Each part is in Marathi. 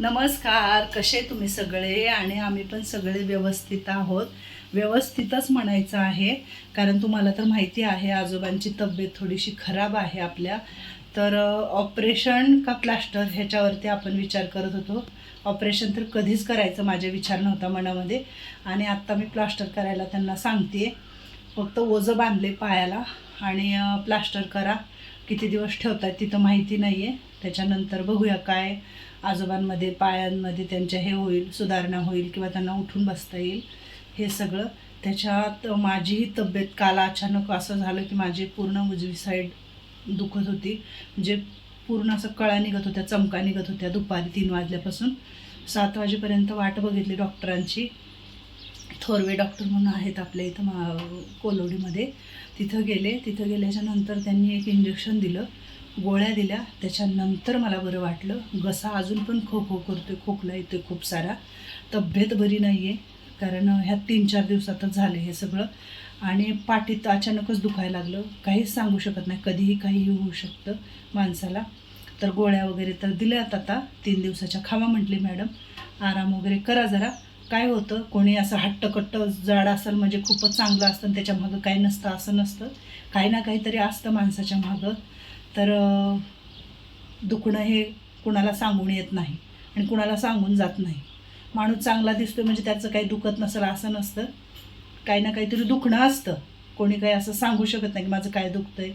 नमस्कार कसे तुम्ही सगळे? आणि आम्ही पण सगळे व्यवस्थित आहोत. व्यवस्थितच म्हणायचं आहे कारण तुम्हाला तर माहिती आहे आजोबांची तब्येत थोडीशी खराब आहे आपल्या. तर ऑपरेशन का प्लास्टर ह्याच्यावरती आपण विचार करत होतो. ऑपरेशन तर कधीच करायचं माझा विचार नव्हता मनामध्ये. आणि आत्ता मी प्लास्टर करायला त्यांना सांगते फक्त ओझं बांधले पायाला. आणि प्लास्टर करा. किती दिवस ठेवतात तिथं माहिती नाही आहे त्याच्यानंतर बघूया काय आजोबांमध्ये पायांमध्ये त्यांच्या हे होईल सुधारणा होईल किंवा त्यांना उठून बसता येईल हे सगळं त्याच्यात माझीही तब्येत काल अचानक असं झालं की माझी पूर्ण उजवी साईड दुखत होती. म्हणजे पूर्ण असं कळा निघत होत्या चमका निघत होत्या दुपारी तीन वाजल्यापासून. सात वाजेपर्यंत वाट बघितली डॉक्टरांची. थोरवे डॉक्टर म्हणून आहेत आपल्या इथं मा कोलोडीमध्ये. तिथं गेले. तिथं गेल्याच्यानंतर त्यांनी एक इंजेक्शन दिलं. गोळ्या दिल्या. त्याच्यानंतर मला बरं वाटलं घसा अजून पण खो खो करतोय खोकला येतोय खूप सारा. तब्येत बरी नाही आहे कारण ह्या तीन चार दिवसातच झालं हे सगळं. आणि पाठीत अचानकच दुखायला लागलं. काहीच सांगू शकत नाही कधीही काहीही होऊ शकतं माणसाला. तर गोळ्या वगैरे तर दिल्यात आता तीन दिवसाच्या. खावा म्हटली मॅडम. आराम वगैरे करा जरा. काय होतं कोणी असं हट्टकट्ट जाड असेल म्हणजे खूपच चांगलं असतं त्याच्या मागं काही नसतं असं नसतं. काही ना काहीतरी असतं माणसाच्या मागं. तर दुखणं हे कुणाला सांगून येत नाही आणि कुणाला सांगून जात नाही. माणूस चांगला दिसतो म्हणजे त्याचं काही दुखत नसेल असं नसतं. काही ना काहीतरी दुखणं असतं. कोणी काही असं सांगू शकत नाही की माझं काय दुखतं आहे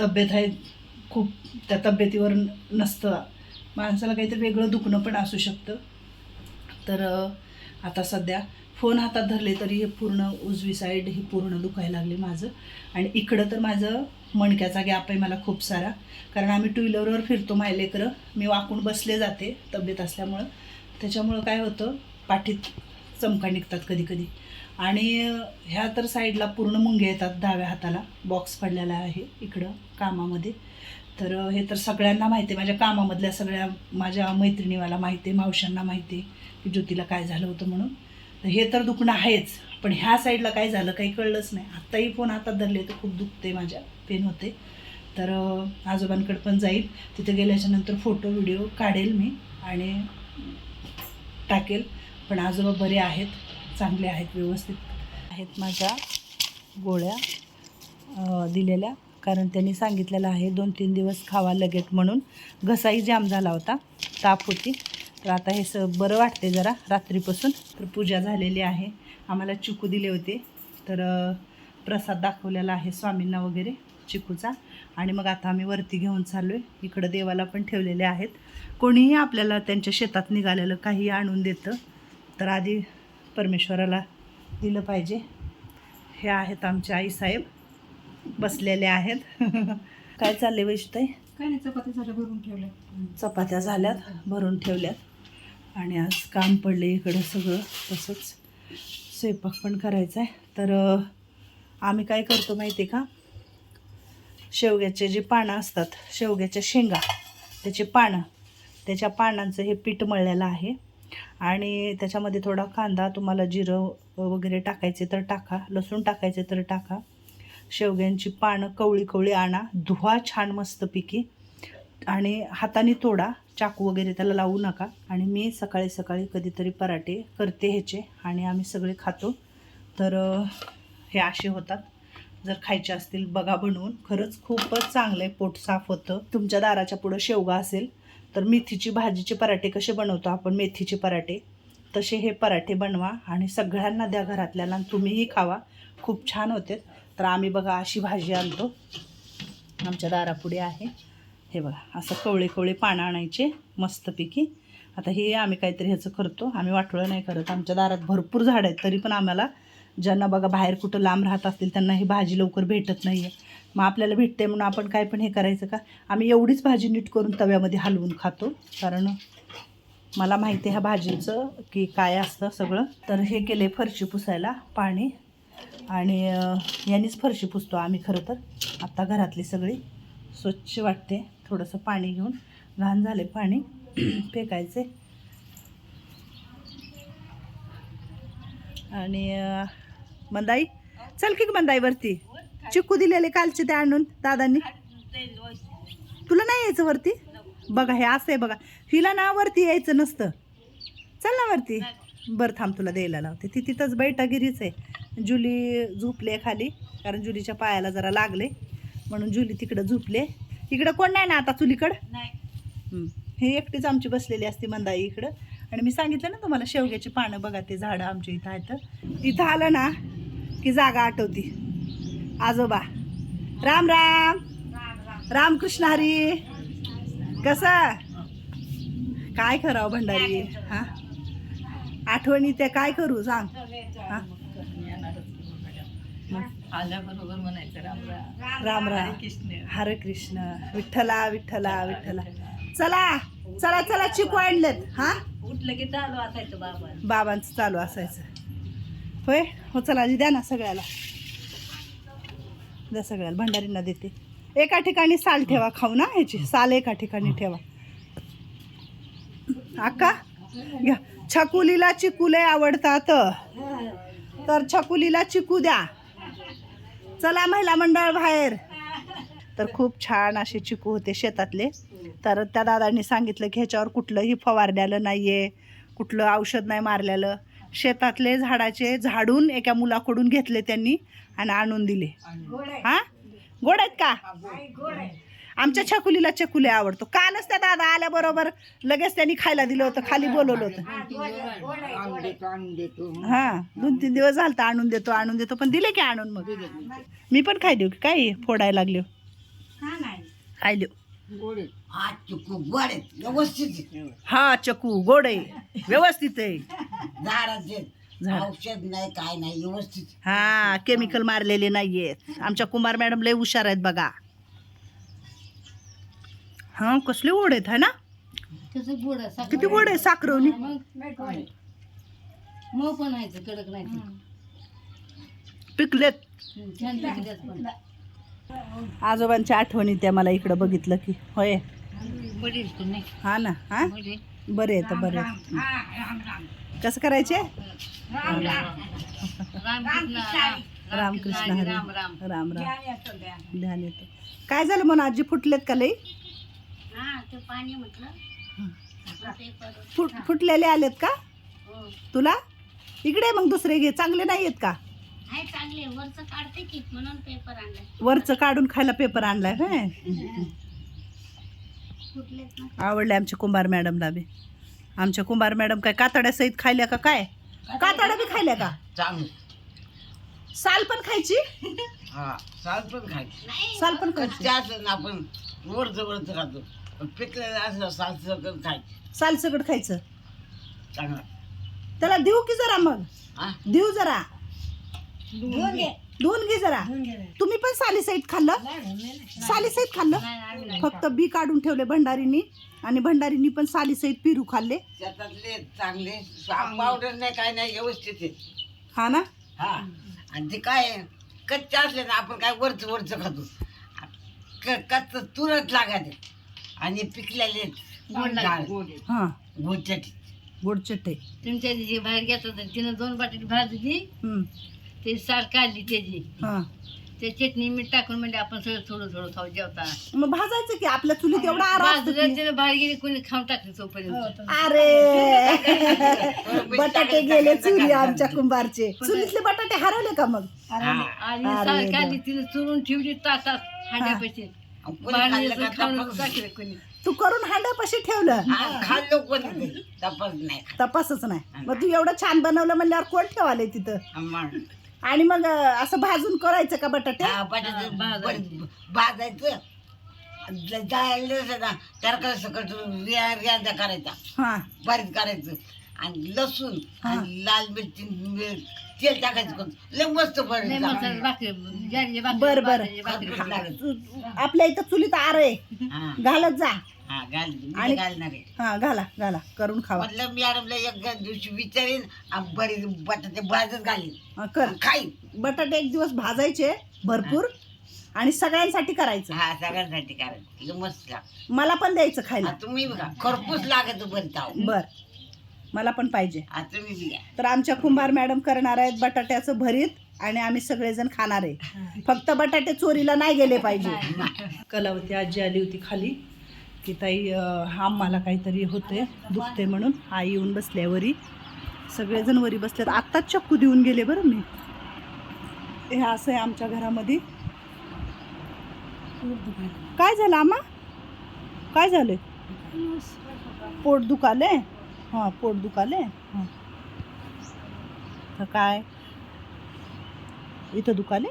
तब्येत आहे खूप त्या तब्येतीवर नसतं. माणसाला काहीतरी वेगळं दुखणं पण असू शकतं. तर आता सध्या फोन हातात धरले तरी हे पूर्ण उजवी साईड हे पूर्ण दुखायला लागले माझं. आणि इकडं तर माझं मणक्याचा गॅप आहे मला खूप सारा. कारण आम्ही टू व्हीलरवर फिरतो माय मी वाकून बसले जाते तब्येत असल्यामुळं. त्याच्यामुळं काय होतं पाठीत चमका निघतात कधी कधी आणि ह्या तर साईडला पूर्ण मुंगे येतात डाव्या हाताला. बॉक्स पडलेला आहे इकडं कामामध्ये. तर हे तर सगळ्यांना माहिती आहे. माझ्या कामामधल्या सगळ्या माझ्या मैत्रिणीवाला माहिती आहे मावशांना माहिती आहे की ज्योतीला काय झालं होतं म्हणून. हे तर दुखणं आहेच. पण ह्या साईडला काय झालं काही कळलंच नाही. आत्ताही फोन हातात धरले तर खूप दुखते माझ्या. पेन होते तर आजोबांकडे पण जाईल. तिथे गेल्याच्यानंतर फोटो व्हिडिओ काढेल मी आणि टाकेल. पण आजोबा बरे आहेत. चांगले आहेत व्यवस्थित आहेत माझ्या गोळ्या दिलेल्या. कारण त्यांनी सांगितलेलं आहे दोन तीन दिवस खावा लगेच म्हणून. घसाही जाम झाला होता. ताप होती. तर आता हे स बरं वाटते जरा रात्रीपासून. तर पूजा झालेली आहे. आम्हाला चिकू दिले होते. तर प्रसाद दाखवलेला आहे स्वामींना वगैरे चिकूचा. आणि मग आता आम्ही वरती घेऊन चाललो आहे इकडं देवाला पण ठेवलेले आहेत. कोणीही आपल्याला त्यांच्या शेतात निघालेलं काही आणून देतं तर आधी परमेश्वराला दिलं पाहिजे. हे आहेत आमचे आईसाहेब बसलेले आहेत. काय चालले वैष्णताई काय नाही चपाती झाल्या भरून ठेवल्या चपात्या झाल्यात भरून ठेवल्यात. आणि आज काम पडले इकडं सगळं तसंच स्वयंपाक पण करायचा आहे तर आम्ही काय करतो माहिती आहे का? शेवग्याचे जे पानं असतात शेवग्याच्या शेंगा त्याचे पानं त्याच्या पानांचं हे पीठ मळलेलं आहे. आणि त्याच्यामध्ये थोडा कांदा तुम्हाला जिरं वगैरे टाकायचे तर टाका लसूण टाकायचे तर टाका. शेवग्यांची पानं कवळी कवळी आणा धुवा छान मस्तपैकी आणि हाताने तोडा चाकू वगैरे त्याला लावू नका. आणि मी सकाळी सकाळी कधीतरी पराठे करते ह्याचे आणि आम्ही सगळे खातो. तर हे असे होतात. जर खायचे असतील बघा बनवून. खरंच खूपच चांगलं आहे पोट साफ होतं. तुमच्या दाराच्या पुढं शेवगा असेल तर मेथीची भाजीचे पराठे कसे बनवतो आपण? मेथीचे पराठे. तसे हे पराठे बनवा आणि सगळ्यांना द्या घरातल्याला तुम्हीही खावा. खूप छान होते. तर आम्ही बघा अशी भाजी आणतो. आमच्या दारापुढे आहे. हे बघा असं कवळे कवळे पानं आणायचे मस्तपैकी. आता हे आम्ही काहीतरी ह्याचं करतो. आम्ही वाटोळं नाही करत. आमच्या दारात भरपूर झाडं आहेत तरी पण आम्हाला ज्यांना बघा बाहेर कुठं लांब राहत असतील त्यांना ही भाजी लवकर भेटत नाही आहे मग आपल्याला भेटते म्हणून आपण काय पण हे करायचं का? आम्ही एवढीच भाजी नीट करून तव्यामध्ये हलवून खातो. कारण मला माहिती आहे ह्या भाजीचं की काय असतं सगळं. तर हे केले फरशी पुसायला पाणी. आणि अं, यांनीच फरशी पुसतो आम्ही खरं तर. आत्ता घरातली सगळी स्वच्छ वाटते. थोडंसं पाणी घेऊन घाण झाले पाणी फेकायचे. आणि मंदाई चल की ग मंदाईवरती. चिक्कू दिलेले कालचे ते आणून दादांनी. तुला नाही यायचं वरती? बघा हे असं आहे बघा. हिला ना वरती यायचं नसतं. चल ना वरती. बरं थांब तुला द्यायला लावते. ती तिथंच बैठागिरीच आहे. जुली झोपले खाली कारण जुलीच्या पायाला जरा लागले. म्हणून जुली तिकडं झोपले इकडं कोण नाही ना आता चुलीकडं? हं. एकटीच आमची बसलेली असते मंदाई इकडं. आणि मी सांगितलं ना तुम्हाला शेवग्याची पानं बघा ते झाडं आमच्या इथं आहेत. इथं आलं ना की जागा आठवती. आजोबा. राम राम. रामकृष्ण हरी. कसं? काय करावं भंडारी? हा? आठवणी ते काय करू? सांग. हा? आल्याबरोबर म्हणायचं राम राम. राम राम कृष्ण. हरे कृष्ण. विठ्ठला विठ्ठला विठ्ठला चला चला चला चिकू आणलेत. हा? उठलं की चालू असायचं बाबा बाबांचं चालू असायचं. होय? हो चला द्या ना सगळ्याला. द्या सगळ्याला भंडारींना देते. एका ठिकाणी साल ठेवा खाऊ ना ह्याची. साल एका ठिकाणी ठेवा. अक्का घ्या. छकुलीला चिकूले आवडतात. तर छकुलीला चिकू द्या. चला महिला मंडळ बाहेर. तर खूप छान असे चिकू होते शेतातले. तर त्या दादांनी सांगितलं की ह्याच्यावर कुठलंही फवारण्यालं नाही आहे कुठलं औषध नाही मारलेलं. शेतातले झाडाचे झाडून एका मुलाकडून घेतले त्यांनी आणि आणून दिले. हा? गोड आहेत का? आमच्या छकुलीला चकुले आवडतो. कालच त्या दादा आल्याबरोबर लगेच त्यांनी खायला दिलं होतं खाली बोलवलं होतं. हा दोन तीन दिवस झालं आणून देतो आणून देतो पण दिले की आणून मग. मी पण खाय देऊ की काय फोडायला लागले हो? खाय देऊ. हा चकू गोड आहे. व्यवस्थित आहे. झाड औषध नाही काय नाही व्यवस्थित हा केमिकल मारलेले नाहीयेत. आमच्या कुमार मॅडम लय हुशार आहेत बघा. हा कसले गोड आहेत है ना? आहे, किती गोड आहे साखरवणी? मग पण आहे कडक नाही पिकलेत. आजोबांच्या आठवणी त्या मला इकडं बघितलं की होय. हा ना हा? बरे आहेत. बरे कसं करायचे? राम रामकृष्ण हरी. राम राम. राम राम. ध्यान येतं. काय झालं म्हणून आजी फुटलेत का लई? हा ते पाणी म्हटलं. फुट फुटलेले आलेत का? हो. तुला? इकडे मग दुसरे घे. चांगले नाही आहेत का? आहे चांगले वरचं काढते की म्हणून पेपर आणलाय. वरचं काढून खायला पेपर आणलाय होय? कुठलेच ना. आवडले आमच्या कुंभार मॅडमला बी. आमच्या कुंभार मॅडम काय कातड्या सहित खायल्या का काय? कातड्या बी खायल्या का? चांगलं. साल पण खायची? हा साल पण खायचं. साल पण खायची. आपण वरच वरच खातो. पिकलेलं असं साल सगळं खायचं. खायचं. चांगलं. त्याला देऊ की जरा मग? हा? देऊ जरा. धुवून घे. जरा. तुम्ही पण साली सहित खाल्लं? साली सहित खाल्लं? फक्त बी काढून ठेवले भंडारीनी आणि भंडारीनी पण साली सहित पिरू खाल्ले. शेतातले चांगले पावडर नाही काय नाही व्यवस्थित आहे. हा ना? हा. आणि ते काय आहे, कच्चे असले ना आपण काय वरच वरच खातो. क- कच्च तुरत लागायचे आणि पिकलेले हा. गोडचट गोड चट्टे तुमच्या जी बाहेर घेत होतं तिनं दोन बटाटे भाजली हम्म. ते साल काढली त्याची. हा. ते चटणी मीठ टाकून म्हणजे आपण सगळं थोडं थोडं खाऊ जेवताना मग भाजायचं की? आपल्या चुलीत एवढा आराम असतो बाजूला की. तिनं बाहेर गेली कोणी खाऊन टाकली तोपर्यंत. अरे! बटाटे गेले चुरी आमच्या कुंभारचे. चुलीतले बटाटे हरवले का मग? आणि अरे साल. काढली तिने चुरून ठेवली तासात हांड्यापाशी. कोणी तू करून हांड्यापाशी ठेवलं. खाल्लो पण ते तपास नाही तपासच नाही. मग तू एवढं छान बनवलं म्हणल्यावर कोण ठेवाले तिथं? मग. आणि मग अं, असं भाजून करायचं का बटाटे? हा, बटाटे ब- भाजायचं. ज- त्याला कसं सकट रियांदा करायचा. हा. बारीक करायचं. आणि लसूण आणि लाल मिरची तेल टाकायचं करून. लय मस्त भाकरी ज्वारीची भाकरी बर बर. बाजरीची भाकरी. आपल्या इथं चुलीत आर आहे. हा, घालत जा. हा, घाल. मी आणि- घालणार आहे. हा घाला घाला. करून खावा. म्हटलं मॅडमला एक दिवशी विचारेन. आणि बटाटे भाजत घालीन. हा, कर. खाईन. बटाटे एक दिवस भाजायचे भरपूर. आणि सगळ्यांसाठी करायचं. हा सगळ्यांसाठी करायचं. लय मस्त लाग मला पण द्यायचं खायला. तुम्ही बघा. खरपूस लागत बरी ताव बर. मला पण पाहिजे. तुम्ही बी घ्या तर आमच्या कुंभार मॅडम करणार आहेत बटाट्याचं भरीत आणि आम्ही सगळेजण खाणार आहे. फक्त बटाटे चोरीला नाही गेले पाहिजे. कलावती आजी आली होती खाली. की ताई हा मला काहीतरी होते दुखते म्हणून आई येऊन बसल्या वरी सगळेजण वरी बसलेत. आत्ताच चक्कू देऊन गेले बरं मी. हे असं आहे आमच्या घरामध्ये. काय झालं आम्हा? काय झालं पोट दुखाले हां पोट दुखाले? हां. तर काय? इथं दुखाले?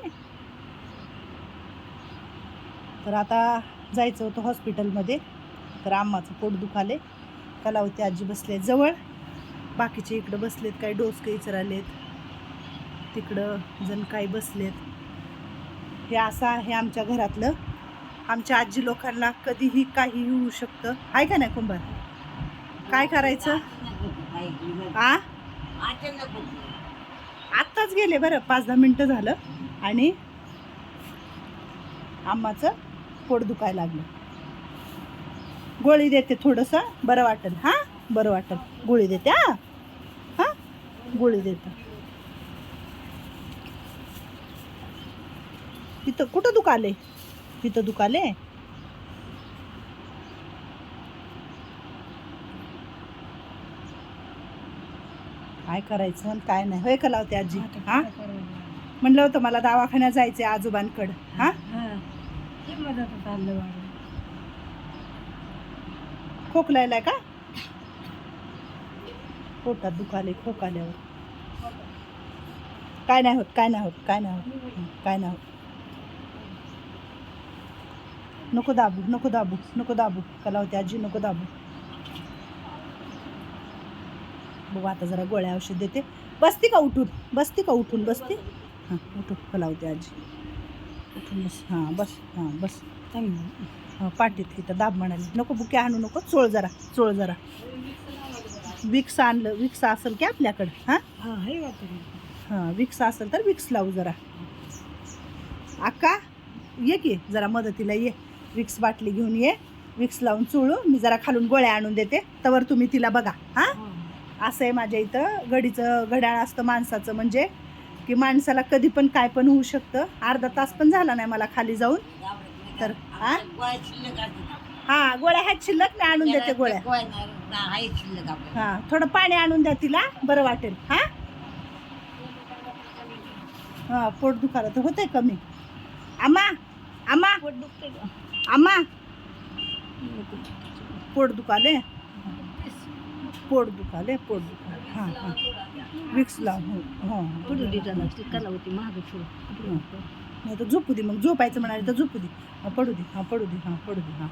तर आता जायचं होतं हॉस्पिटलमध्ये. तर आम्हाचं पोट दुखाले. कलावती आजी बसले जवळ. बाकीचे इकडं बसलेत काही डोस काही चरालेत तिकडं जण काही बसलेत. हे असं आहे आमच्या घरातलं. आमच्या आजी लोकांना कधीही काहीही होऊ शकतं. आहे का नाही कुंभार? काय करायचं? आ? आत्ताच गेले बरं पाच दहा मिनटं झालं. आणि आम्हाचं पोट दुखायला लागलं. गोळी देते थोडंसं बरं वाटेल. हां? बरं वाटेल. गोळी देते हां? हां? गोळी देते. तिथं कुठं दुखाले? तिथं दुखाले? काय करायचं आणि काय नाही. होय का लावते आजी? हा? म्हणलं होतं मला दवाखान्यात जायचंय आजोबांकडं. हा? खोकलायलाय का? पोटात दुखाले खोकाल्यावर. काय नाही होत काय नाही होत काय नाही होत काय नाही होत. नको दाबू नको दाबू नको दाबू. कलावती आजी नको दाबू. बघू आता जरा गोळ्या औषध देते. बसती का उठून? बसती का उठून? बसती? हां उठू कलावती आजी. उठून बस. हां बस. हां बस. हां पाठीत तिथं दाब म्हणाली. नको बुके आणू नको. चोळ जरा. चोळ जरा. विक्स आणलं. विक्स असेल की आपल्याकडं? हां? हां विक्स असेल तर विक्स लावू जरा. अक्का ये की. जरा मदतीला ये. विक्स बाटली घेऊन ये. विक्स लावून चोळू. मी जरा खालून गोळ्या आणून देते. तवर तुम्ही तिला बघा. हां? असं आहे माझ्या इथं. घडीचं घड्याळ असतं माणसाचं म्हणजे की माणसाला कधी पण काय पण होऊ शकतं. अर्धा तास पण झाला नाही मला खाली जाऊन. तर हा हा गोळ्या ह्यात शिल्लक नाही आणून देते गोळ्या. हा थोडं पाणी आणून द्या तिला बरं वाटेल. हा? हा पोट दुखायला तर होतंय कमी. आम्हा आम्हा आम्हा पोट दुखाले पोट दुखाले पोट दुखाले हां हां. विक्स लाव हो हो. डिझाईन असते कलावती महाग नाही तर झोपू दे मग. झोपायचं म्हणाले तर झोपू दे. हा पडू दे हा पडू दे हा पडू दे हा.